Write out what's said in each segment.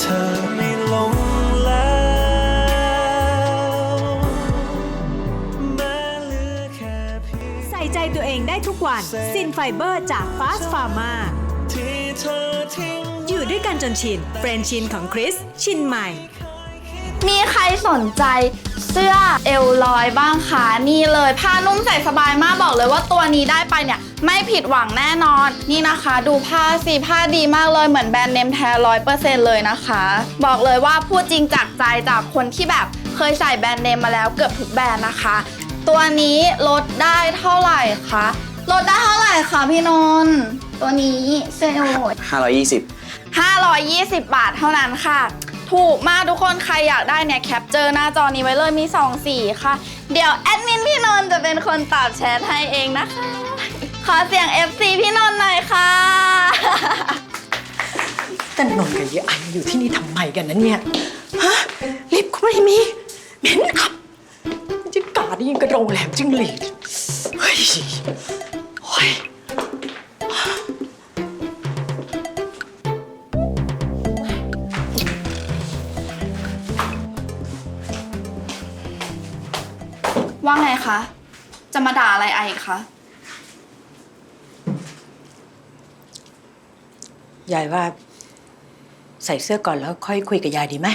เธอไม่หลงแล้วแม้เหลือแค่เพียง ใส่ใจตัวเองได้ทุกวันซินไฟเบอร์จากฟาสฟาร์มาที่เธอทิ้ง อยู่ด้วยกันจนชินเฟรนชินของคริส ชินใหม่ มีใครสนใจเสื้อเอลลอยบ้างคะนี่เลยผ้านุ่มใส่สบายมากบอกเลยว่าตัวนี้ได้ไปเนี่ย ไม่ผิดหวังแน่นอน นี่นะคะ ดูผ้าสีผ้าดีมากเลยเหมือนแบรนด์เนมแท้ร้อยเปอร์เซ็นต์เลยนะคะ บอกเลยว่าพูดจริงจากใจจากคนที่แบบเคยใส่แบรนด์เนมมาแล้วเกือบทุกแบรนด์นะคะ ตัวนี้ลดได้เท่าไหร่คะลดได้เท่าไหร่คะพี่นนท์ตัวนี้เสื้อเอลลอย520 520 บาทเท่านั้นค่ะ ถูกมากทุกคนใครอยากได้เนี่ยแคปเจอร์หน้าจอนี้ไว้เลยมี 2 สีค่ะ เดี๋ยวแอดมินพี่นนท์จะเป็นคนตอบแชทให้เองนะคะ ขอเสียง FC พี่นนท์หน่อยค่ะ แต่นนท์กับยายอันอยู่ที่นี่ทำไมกันนะเนี่ย ฮะลิฟต์ก็ไม่มีเหม็นขับบรรยากาศนี่ยังกระโรงแรมจิ้งหรีดเฮ้ยโอ้ย ว่าไงคะ จะมาด่าอะไรไอคะ ยายว่า ใส่เสื้อก่อนแล้วค่อยคุยกับยายดีไหม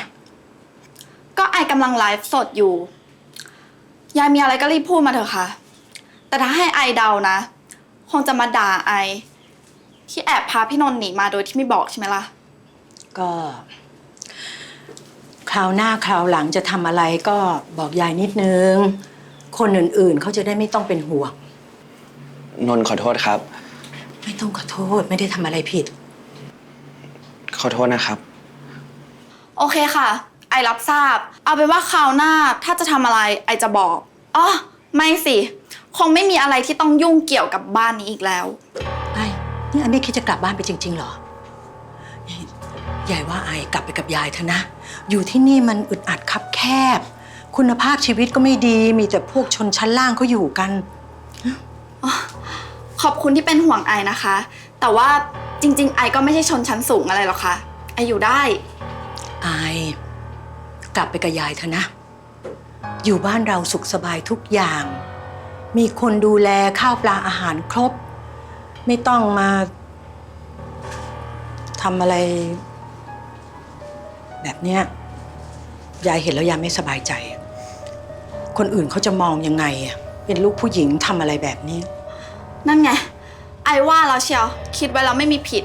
ก็ไอกำลังไลฟ์สดอยู่ ยายมีอะไรก็รีบพูดมาเถอะค่ะ แต่ถ้าให้ไอเดานะ คงจะมาด่าไอ ที่แอบพาพี่นนท์หนีมาโดยที่ไม่บอกใช่ไหมล่ะ ก็ คราวหน้าคราวหลังจะทำอะไรก็บอกยายนิดนึง คนอื่นๆ เขาจะได้ไม่ต้องเป็นห่วง นนท์ขอโทษครับ ไม่ต้องขอโทษไม่ได้ทำอะไรผิด ขอโทษนะครับ โอเคค่ะ ไอรับทราบ เอาเป็นว่าคราวหน้าถ้าจะทำอะไรไอจะบอกอ๋อไม่สิ คงไม่มีอะไรที่ต้องยุ่งเกี่ยวกับบ้านนี้อีกแล้ว ไอ้นี่ไอ้ไม่คิดจะกลับบ้านไปจริงๆเหรอนี่ยายว่าไอ้กลับไปกับยายเถอะนะ อยู่ที่นี่มันอึดอัดคับแคบ คุณภาพชีวิตก็ไม่ดีมีแต่พวกชนชั้นล่างเขาอยู่กัน ขอบคุณที่เป็นห่วงไอนะคะ แต่ว่าจริง ๆ ไอก็ไม่ใช่ชนชั้นสูงอะไรหรอกค่ะไออยู่ได้ ไอ้กลับไปกับยายเถอะนะ อยู่บ้านเราสุขสบายทุกอย่าง มีคนดูแลข้าวปลาอาหารครบ ไม่ต้องมาทำอะไร แบบเนี้ยยายเห็นแล้วยายไม่สบายใจ คนอื่นเขาจะมองยังไงอะเป็นลูกผู้หญิงทำอะไรแบบนี้ นั่นไง ไอว่าแล้วเชียว คิดไว้แล้วไม่มีผิด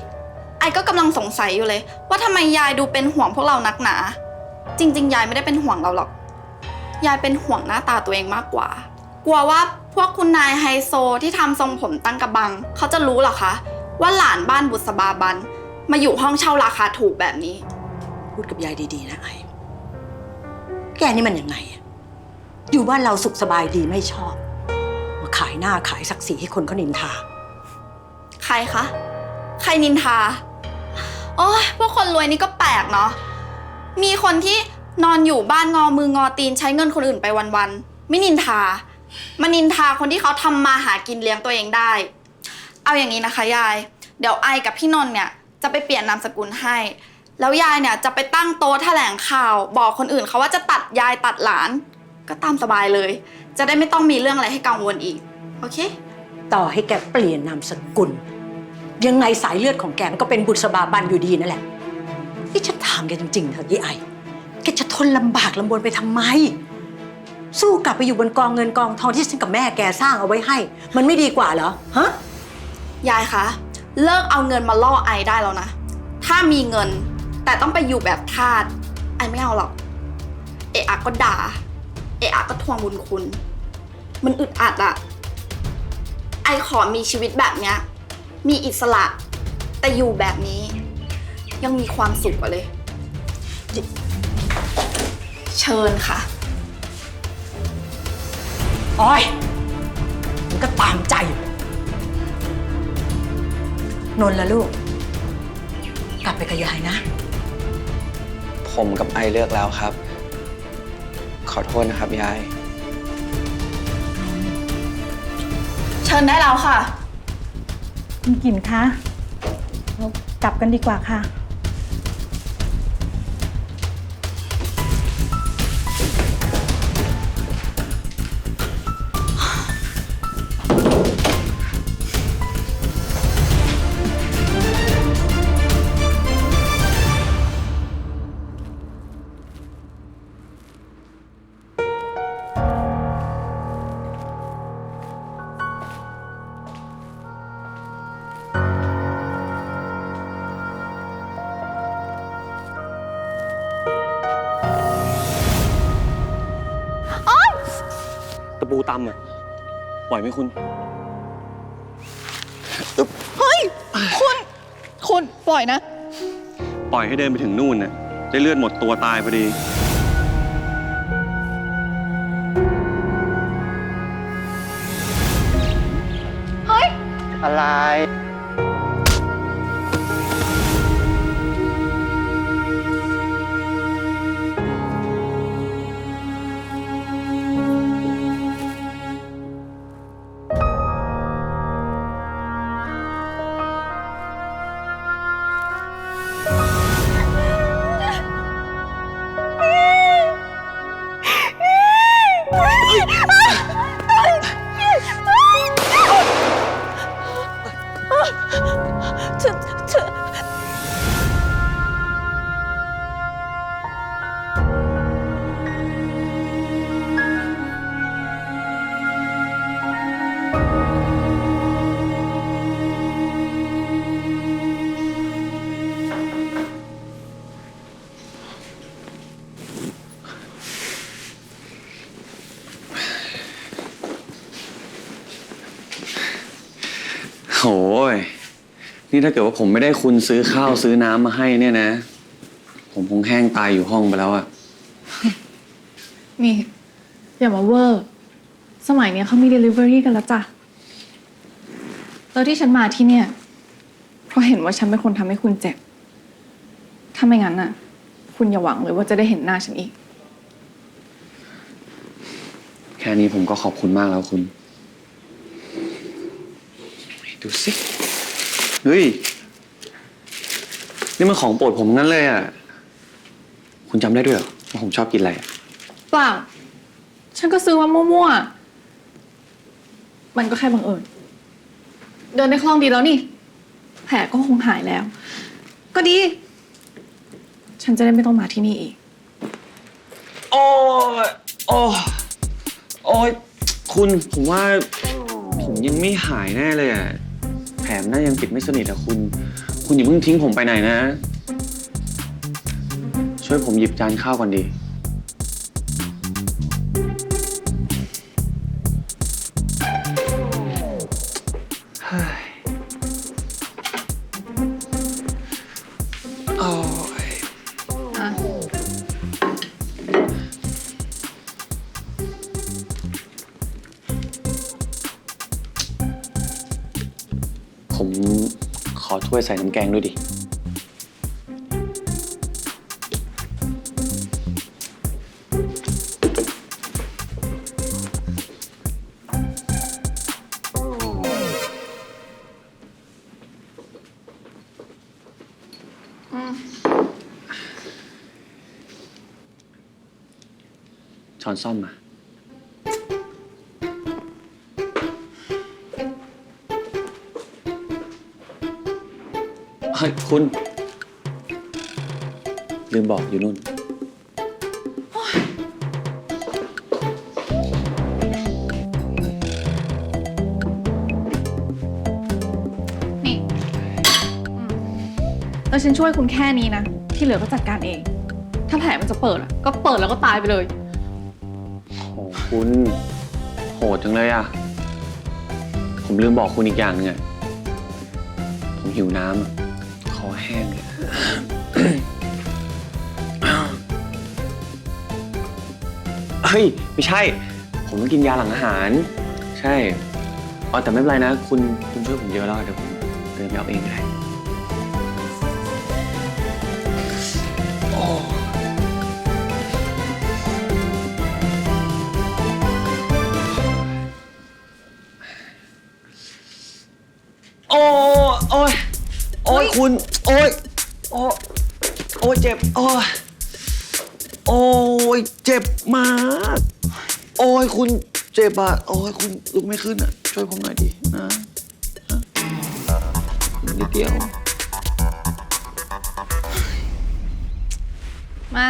ไอก็กำลังสงสัยอยู่เลย ว่าทำไมยายดูเป็นห่วงพวกเรานักหนา จริง ๆ ยายไม่ได้เป็นห่วงเราหรอก ยายเป็นห่วงหน้าตาตัวเองมากกว่า กลัวว่าพวกคุณนายไฮโซที่ทำทรงผมตั้งกระบัง เขาจะรู้เหรอคะ ว่าหลานบ้านบุษบาบัน มาอยู่ห้องเช่าราคาถูกแบบนี้ พูดกับยายดีๆนะไอ้แกนี่มันยังไงอะ อยู่บ้านเราสุขสบายดีไม่ชอบ มาขายหน้าขายศักดิ์ศรีให้คนเขานินทา ใครคะ ใครนินทา โอ้ยพวกคนรวยนี่ก็แปลกเนาะ มีคนที่นอนอยู่บ้านงอมืองอตีนใช้เงินคนอื่นไปวันๆ ไม่นินทา มานินทาคนที่เขาทำมาหากินเลี้ยงตัวเองได้ เอาอย่างนี้นะคะยาย เดี๋ยวไอกับพี่นนท์เนี่ยจะไปเปลี่ยนนามสกุลให้ แล้วยายเนี่ยจะไปตั้งโต๊ะแถลงข่าว บอกคนอื่นเขาว่าจะตัดยายตัดหลาน ก็ตามสบายเลย จะได้ไม่ต้องมีเรื่องอะไรให้กังวลอีก โอเค ต่อให้แกเปลี่ยนนามสกุล ยังไงสายเลือดของแกมันก็เป็นบุษบาบันอยู่ดีนั่นแหละนี่ฉันถามแกจริงๆเถอะยี่ไอแกจะทนลำบากลำบนไปทำไม สู้กลับไปอยู่บนกองเงินกองทองที่ฉันกับแม่แกสร้างเอาไว้ให้ มันไม่ดีกว่าเหรอฮะยายคะเลิกเอาเงินมาล่อไอได้แล้วนะ ถ้ามีเงินแต่ต้องไปอยู่แบบทาสไอไม่เอาหรอก เอะอะก็ด่า เอะอะก็ทวงบุญคุณ มันอึดอัดอะไอขอมีชีวิตแบบเนี้ย มีอิสระ แต่อยู่แบบนี้ ยังมีความสุขกว่าเลย เชิญค่ะอ้อยมันก็ตามใจ นนท์ละลูก กลับไปกับยายนะ ผมกับไอเลือกแล้วครับ ขอโทษนะครับยาย เชิญได้แล้วค่ะ คุณกิ่นคะเรากลับกันดีกว่าค่ะ ปูตำอะปล่อยไหมคุณคุณ คุณปล่อยนะ ปล่อยให้เดินไปถึงนู่นน่ะได้เลือดหมดตัวตายพอดีอะไร โอ้ยนี่ถ้าเกิดว่าผมไม่ได้คุณซื้อข้าวซื้อน้ำมาให้เนี่ยนะ ผมคงแห้งตายอยู่ห้องไปแล้วอะนี่ อย่ามาเวอร์ สมัยเนี้ยเขามี Delivery กันแล้วจ้ะแล้วที่ฉันมาที่เนี่ย เพราะเห็นว่าฉันเป็นคนทำให้คุณเจ็บ ถ้าไม่งั้นน่ะ คุณอย่าหวังเลยว่าจะได้เห็นหน้าฉันอีก แค่นี้ผมก็ขอบคุณมากแล้วคุณ ดูสิเฮ้ย นี่มันของโปรดผมงั้นเลยอะคุณจำได้ด้วยเหรอว่าผมชอบกินอะไรอะเปล่า ฉันก็ซื้อมามั่วๆ มันก็แค่บังเอิญ เดินได้คล่องดีแล้วนี่ แผลก็คงหายแล้ว ก็ดี ฉันจะได้ไม่ต้องมาที่นี่อีก โอ้ยโอ้ยโอ้ยคุณผมว่าผมยังไม่หายแน่เลยอะแผล มน่ายังปิดไม่สนิทอะคุณ คุณอย่าเพิ่งทิ้งผมไปไหนนะ ช่วยผมหยิบจานข้าวก่อนดีโอ้ ถ้วยใส่น้ำแกงด้วยดิ ช้อนซ่อมมา ฮ้ยคุณ ลืมบอกอยู่นู่น นี่อืมแล้วฉันช่วยคุณแค่นี้นะ ที่เหลือก็จัดการเอง ถ้าแผลมันจะเปิดอะก็เปิดแล้วก็ตายไปเลย โอ้คุณ โหดจังเลยอะ ผมลืมบอกคุณอีกอย่างหนึงอะ ผมหิวน้ำอะคอ แห้งเฮ้ย ไม่ใช่ ผมต้องกินยาหลังอาหาร ใช่อ๋อแต่ไม่เป็นไรนะ คุณคุณช่วยผมเยอะแล้วเดี๋ยวผมเดินไปเอาเองได้โอ้โอ้โอ้ย โอ้ยคุณ โอ้ยโอ้โอ้ยเจ็บ โอ้ยโอ้ยเจ็บมาก โอ้ยคุณเจ็บอะโอ้ยคุณลุกไม่ขึ้นอะช่วยผมหน่อยดินะฮะนิดเดียว มา